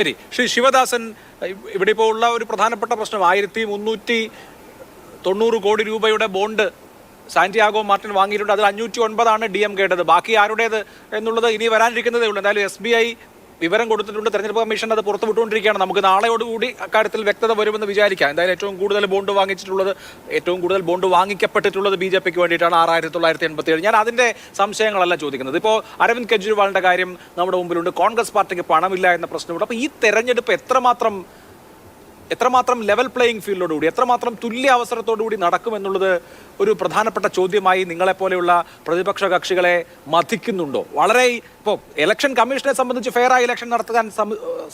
ശരി. ശ്രീ ശിവദാസൻ ഇവിടെ ഇപ്പോൾ ഉള്ള ഒരു പ്രധാനപ്പെട്ട പ്രശ്നം ആയിരത്തി മുന്നൂറ്റി തൊണ്ണൂറ് കോടി രൂപയുടെ ബോണ്ട് സാന്റിയാഗോ മാർട്ടിൻ വാങ്ങിയിട്ടുണ്ട്. അതിൽ അഞ്ഞൂറ്റി ഒൻപതാണ് ഡി എം കേട്ടത് ബാക്കി ആരുടേത് എന്നുള്ളത് ഇനി വരാനിരിക്കുന്നതേ ഉള്ളൂ. എന്തായാലും എസ് ബി ഐ വിവരം കൊടുത്തിട്ടുണ്ട്. തെരഞ്ഞെടുപ്പ് കമ്മീഷൻ അത് പുറത്തുവിട്ടുകൊണ്ടിരിക്കുകയാണ്. നമുക്ക് നാളെയോടുകൂടി അക്കാര്യത്തിൽ വ്യക്തത വരുമെന്ന് വിചാരിക്കാം. എന്തായാലും ഏറ്റവും കൂടുതൽ ബോണ്ട് വാങ്ങിച്ചിട്ടുള്ളത് ഏറ്റവും കൂടുതൽ ബോണ്ട് വാങ്ങിക്കപ്പെട്ടിട്ടുള്ളത് ബി ജെ പിക്ക് വേണ്ടിയിട്ടാണ് ആറായിരത്തി തൊള്ളായിരത്തി എൺപത്തി ഏഴ് ഞാൻ അതിന്റെ സംശയങ്ങളല്ല ചോദിക്കുന്നത്. ഇപ്പോൾ അരവിന്ദ് കെജ്രിവാളിന്റെ കാര്യം നമ്മുടെ മുമ്പിലുണ്ട്. കോൺഗ്രസ് പാർട്ടിക്ക് പണമില്ല എന്ന പ്രശ്നമുണ്ട്. അപ്പോൾ ഈ തെരഞ്ഞെടുപ്പ് എത്രമാത്രം എത്രമാത്രം ലെവൽ പ്ലേയിങ് ഫീൽഡോടുകൂടി എത്രമാത്രം തുല്യ അവസരത്തോടുകൂടി നടക്കുമെന്നുള്ളത് ഒരു പ്രധാനപ്പെട്ട ചോദ്യമായി നിങ്ങളെപ്പോലെയുള്ള പ്രതിപക്ഷ കക്ഷികളെ മതിക്കുന്നുണ്ടോ വളരെ ഇപ്പോൾ ഇലക്ഷൻ കമ്മീഷനെ സംബന്ധിച്ച് ഫെയർ ആയി ഇലക്ഷൻ നടത്താൻ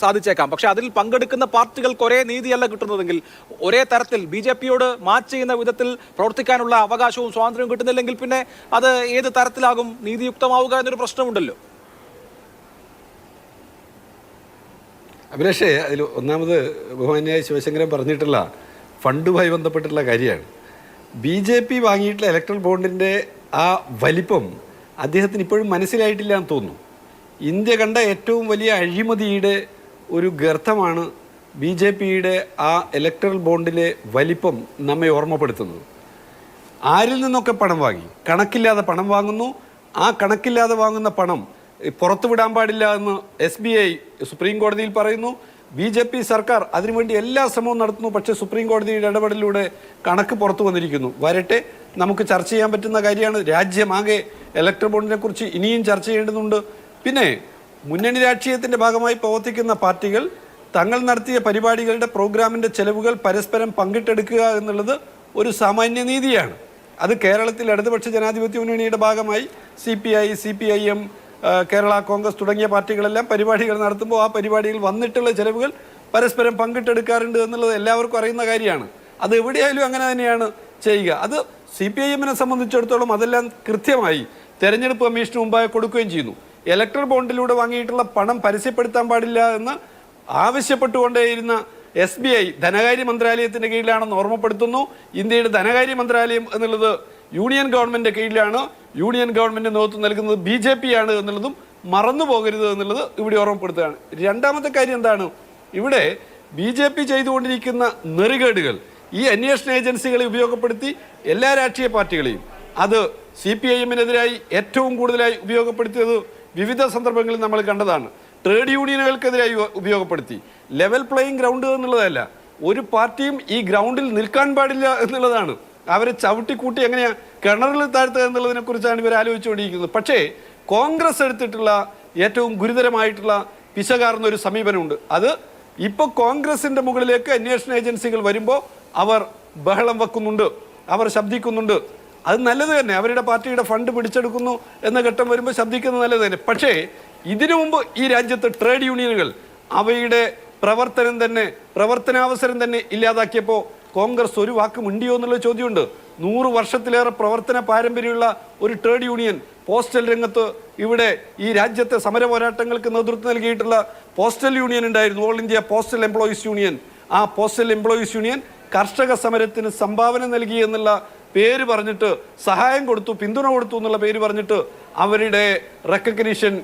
സാധിച്ചേക്കാം. പക്ഷേ അതിൽ പങ്കെടുക്കുന്ന പാർട്ടികൾക്ക് ഒരേ നീതിയല്ല കിട്ടുന്നതെങ്കിൽ ഒരേ തരത്തിൽ ബി ജെ പിയോട് മാച്ച് ചെയ്യുന്ന വിധത്തിൽ പ്രവർത്തിക്കാനുള്ള അവകാശവും സ്വാതന്ത്ര്യവും കിട്ടുന്നില്ലെങ്കിൽ പിന്നെ അത് ഏത് തരത്തിലാകും? നീതിയുക്തമാവുക എന്നൊരു പ്രശ്നമുണ്ടല്ലോ. അഭിലാഷേ അതിൽ ഒന്നാമത് ബഹുമാന്യായ ശിവശങ്കരൻ പറഞ്ഞിട്ടുള്ള ഫണ്ടുമായി ബന്ധപ്പെട്ടുള്ള കാര്യമാണ്. ബി ജെ പി വാങ്ങിയിട്ടുള്ള ഇലക്ട്രൽ ബോണ്ടിന്റെ ആ വലിപ്പം അദ്ദേഹത്തിന് ഇപ്പോഴും മനസ്സിലായിട്ടില്ല എന്ന് തോന്നുന്നു. ഇന്ത്യ കണ്ട ഏറ്റവും വലിയ അഴിമതിയുടെ ഒരു ഗർത്തമാണ് ബി ജെ പിയുടെ ആ ഇലക്ട്രൽ ബോണ്ടിലെ വലിപ്പം നമ്മെ ഓർമ്മപ്പെടുത്തുന്നത്. ആരിൽ നിന്നൊക്കെ പണം വാങ്ങി? കണക്കില്ലാതെ പണം വാങ്ങുന്നു. ആ കണക്കില്ലാതെ വാങ്ങുന്ന പണം പുറത്തു വിടാൻ പാടില്ല എന്ന് എസ് ബി ഐ സുപ്രീം കോടതിയിൽ പറയുന്നു. ബി ജെ പി സർക്കാർ അതിനുവേണ്ടി എല്ലാ ശ്രമവും നടത്തുന്നു. പക്ഷേ സുപ്രീം കോടതിയുടെ ഇടപെടലിലൂടെ കണക്ക് പുറത്തു വന്നിരിക്കുന്നു. വരട്ടെ നമുക്ക് ചർച്ച ചെയ്യാൻ പറ്റുന്ന കാര്യമാണ്. രാജ്യമാകെ ഇലക്ട്രൽ ബോണ്ടിനെ കുറിച്ച് ഇനിയും ചർച്ച ചെയ്യേണ്ടതുണ്ട്. പിന്നെ മുന്നണി രാഷ്ട്രീയത്തിന്റെ ഭാഗമായി പ്രവർത്തിക്കുന്ന പാർട്ടികൾ തങ്ങൾ നടത്തിയ പരിപാടികളുടെ പ്രോഗ്രാമിന്റെ ചെലവുകൾ പരസ്പരം പങ്കിട്ടെടുക്കുക എന്നുള്ളത് ഒരു സാമാന്യ നീതിയാണ്. അത് കേരളത്തിൽ ഇടതുപക്ഷ ജനാധിപത്യ മുന്നണിയുടെ ഭാഗമായി C P I C P I M Kerala Congress തുടങ്ങിയ പാർട്ടികളെല്ലാം പരിപാടികൾ നടത്തുമ്പോൾ ആ പരിപാടിയിൽ വന്നിട്ടുള്ള ചിലവുകൾ പരസ്പരം പങ്കിട്ടെടുക്കാറുണ്ട് എന്നുള്ളത് എല്ലാവർക്കും അറിയുന്ന കാര്യമാണ്. അത് എവിടെയായാലും അങ്ങനെ തന്നെയാണ് ചെയ്യുക. അത് സി പി ഐ എമ്മിനെ സംബന്ധിച്ചിടത്തോളം അതെല്ലാം കൃത്യമായി തെരഞ്ഞെടുപ്പ് കമ്മീഷന് മുമ്പായി കൊടുക്കുകയും ചെയ്യുന്നു. ഇലക്ട്രൽ ബോണ്ടിലൂടെ വാങ്ങിയിട്ടുള്ള പണം പരസ്യപ്പെടുത്താൻ പാടില്ല എന്ന് ആവശ്യപ്പെട്ടുകൊണ്ടേയിരുന്ന എസ് ബി ഐ ധനകാര്യ മന്ത്രാലയത്തിന്റെ കീഴിലാണെന്ന് ഓർമ്മപ്പെടുത്തുന്നു. ഇന്ത്യയുടെ ധനകാര്യ മന്ത്രാലയം എന്നുള്ളത് യൂണിയൻ ഗവൺമെന്റ് കീഴിലാണ്. യൂണിയൻ ഗവൺമെന്റ് നേതൃത്വം നൽകുന്നത് ബി ജെ പി ആണ് എന്നുള്ളതും മറന്നു പോകരുത് എന്നുള്ളത് ഇവിടെ ഓർമ്മപ്പെടുത്തുകയാണ്. രണ്ടാമത്തെ കാര്യം എന്താണ്? ഇവിടെ ബി ജെ പി ചെയ്തുകൊണ്ടിരിക്കുന്ന നെറികേടുകൾ ഈ അന്വേഷണ ഏജൻസികളെ ഉപയോഗപ്പെടുത്തി എല്ലാ രാഷ്ട്രീയ പാർട്ടികളെയും അത് സി പി ഐ എമ്മിനെതിരായി ഏറ്റവും കൂടുതലായി ഉപയോഗപ്പെടുത്തിയത് വിവിധ സന്ദർഭങ്ങളിൽ നമ്മൾ കണ്ടതാണ്. ട്രേഡ് യൂണിയനുകൾക്കെതിരായി ഉപയോഗപ്പെടുത്തി. ലെവൽ പ്ലേയിങ് ഗ്രൗണ്ട് എന്നുള്ളതല്ല ഒരു പാർട്ടിയും ഈ ഗ്രൗണ്ടിൽ നിൽക്കാൻ പാടില്ല എന്നുള്ളതാണ്. അവരെ ചവിട്ടിക്കൂട്ടി എങ്ങനെയാ കിണറിൽ താഴ്ത്തുക എന്നുള്ളതിനെ കുറിച്ചാണ് ഇവർ ആലോചിച്ചുകൊണ്ടിരിക്കുന്നത്. പക്ഷേ കോൺഗ്രസ് എടുത്തിട്ടുള്ള ഏറ്റവും ഗുരുതരമായിട്ടുള്ള പിശകാർന്ന ഒരു സമീപനമുണ്ട്. അത് ഇപ്പോൾ കോൺഗ്രസിന്റെ മുകളിലേക്ക് അന്വേഷണ ഏജൻസികൾ വരുമ്പോൾ അവർ ബഹളം വെക്കുന്നുണ്ട്. അവർ ശബ്ദിക്കുന്നുണ്ട്. അത് നല്ലത് തന്നെ. അവരുടെ പാർട്ടിയുടെ ഫണ്ട് പിടിച്ചെടുക്കുന്നു എന്ന ഘട്ടം വരുമ്പോൾ ശബ്ദിക്കുന്നത് നല്ലത് തന്നെ. പക്ഷേ ഇതിനു മുമ്പ് ഈ രാജ്യത്ത് ട്രേഡ് യൂണിയനുകൾ അവയുടെ പ്രവർത്തനം തന്നെ പ്രവർത്തനാവസരം തന്നെ ഇല്ലാതാക്കിയപ്പോൾ കോൺഗ്രസ് ഒരു വാക്ക് മിണ്ടിയോ എന്നുള്ള ചോദ്യമുണ്ട്. നൂറ് വർഷത്തിലേറെ പ്രവർത്തന പാരമ്പര്യമുള്ള ഒരു ട്രേഡ് യൂണിയൻ പോസ്റ്റൽ രംഗത്ത് ഇവിടെ ഈ രാജ്യത്തെ സമര പോരാട്ടങ്ങൾക്ക് നേതൃത്വം നൽകിയിട്ടുള്ള പോസ്റ്റൽ യൂണിയൻ ഉണ്ടായിരുന്നു. All India postal employees union. ആ പോസ്റ്റൽ എംപ്ലോയീസ് യൂണിയൻ കർഷക സമരത്തിന് സംഭാവന നൽകി എന്നുള്ള പേര് പറഞ്ഞിട്ട് സഹായം കൊടുത്തു പിന്തുണ കൊടുത്തു എന്നുള്ള പേര് പറഞ്ഞിട്ട് അവരുടെ റെക്കഗ്നീഷൻ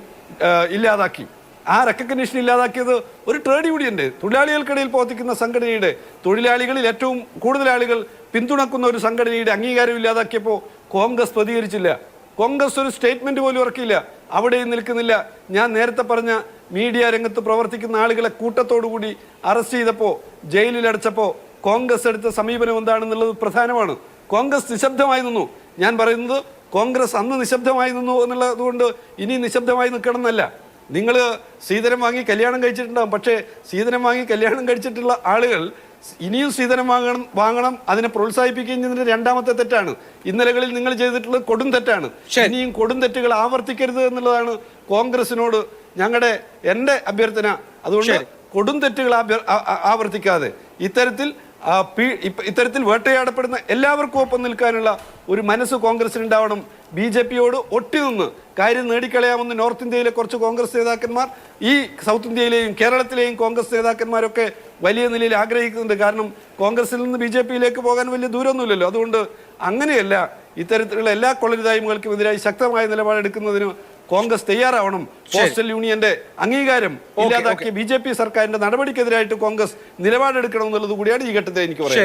ഇല്ലാതാക്കി. ആ റെക്കഗ്നീഷൻ ഇല്ലാതാക്കിയത് ഒരു ട്രേഡ് യൂണിയന്റെ തൊഴിലാളികൾക്കിടയിൽ പ്രവർത്തിക്കുന്ന സംഘടനയുടെ തൊഴിലാളികളിൽ ഏറ്റവും കൂടുതൽ ആളുകൾ പിന്തുണക്കുന്ന ഒരു സംഘടനയുടെ അംഗീകാരം ഇല്ലാതാക്കിയപ്പോൾ കോൺഗ്രസ് പ്രതികരിച്ചില്ല. കോൺഗ്രസ് ഒരു സ്റ്റേറ്റ്മെന്റ് പോലും ഇറക്കിയില്ല അവിടെയും നിൽക്കുന്നില്ല. ഞാൻ നേരത്തെ പറഞ്ഞ മീഡിയ രംഗത്ത് പ്രവർത്തിക്കുന്ന ആളുകളെ കൂട്ടത്തോടുകൂടി അറസ്റ്റ് ചെയ്തപ്പോൾ ജയിലിൽ അടച്ചപ്പോൾ കോൺഗ്രസ് എടുത്ത സമീപനം എന്താണെന്നുള്ളത് പ്രധാനമാണ്. കോൺഗ്രസ് നിശബ്ദമായി നിന്നു. ഞാൻ പറയുന്നത് കോൺഗ്രസ് അന്ന് നിശബ്ദമായി നിന്നു എന്നുള്ളതുകൊണ്ട് ഇനി നിശബ്ദമായി നിൽക്കണം എന്നല്ല നിങ്ങൾ സീതനം വാങ്ങി കല്യാണം കഴിച്ചിട്ടുണ്ടാകും പക്ഷേ സീതനം വാങ്ങി കല്യാണം കഴിച്ചിട്ടുള്ള ആളുകൾ ഇനിയും സീതനം വാങ്ങണം വാങ്ങണം അതിനെ പ്രോത്സാഹിപ്പിക്കുകയും ചെയ്യുന്നതിന്റെ രണ്ടാമത്തെ തെറ്റാണ്. ഇന്നലകളിൽ നിങ്ങൾ ചെയ്തിട്ടുള്ളത് കൊടും തെറ്റാണ്. ഇനിയും കൊടും തെറ്റുകൾ ആവർത്തിക്കരുത് എന്നുള്ളതാണ് കോൺഗ്രസിനോട് ഞങ്ങളുടെ എന്റെ അഭ്യർത്ഥന. അതുകൊണ്ട്. കൊടും തെറ്റുകൾ ആവർത്തിക്കാതെ. ഇത്തരത്തിൽ ഇത്തരത്തിൽ വേട്ടയാടപ്പെടുന്ന എല്ലാവർക്കും ഒപ്പം നിൽക്കാനുള്ള ഒരു മനസ്സ് കോൺഗ്രസിന് ഉണ്ടാവണം ബി ജെ പിയോട് ഒട്ടിനിന്ന് കാര്യം നേടിക്കളയാമെന്ന് നോർത്ത് ഇന്ത്യയിലെ കുറച്ച് കോൺഗ്രസ് നേതാക്കന്മാർ ഈ സൗത്ത് ഇന്ത്യയിലെയും കേരളത്തിലെയും കോൺഗ്രസ് നേതാക്കന്മാരൊക്കെ വലിയ നിലയിൽ ആഗ്രഹിക്കുന്നുണ്ട്. കാരണം കോൺഗ്രസിൽ നിന്ന് ബി ജെ പിയിലേക്ക് പോകാൻ വലിയ ദൂരമൊന്നുമില്ലല്ലോ. അതുകൊണ്ട് അങ്ങനെയല്ല ഇത്തരത്തിലുള്ള എല്ലാ കൊള്ളരുതായ്മകൾക്കും എതിരായി ശക്തമായ നിലപാടെടുക്കുന്നതിന് കോൺഗ്രസ് തയ്യാറാവണം. പോസ്റ്റൽ യൂണിയന്റെ അംഗീകാരം ഇല്ലാതാക്കിയ ബി ജെ പി സർക്കാരിന്റെ നടപടിക്കെതിരായിട്ട് കോൺഗ്രസ് നിലപാടെടുക്കണം എന്നുള്ളത് കൂടിയാണ് ഈ ഘട്ടത്തിൽ എനിക്ക് പറയാം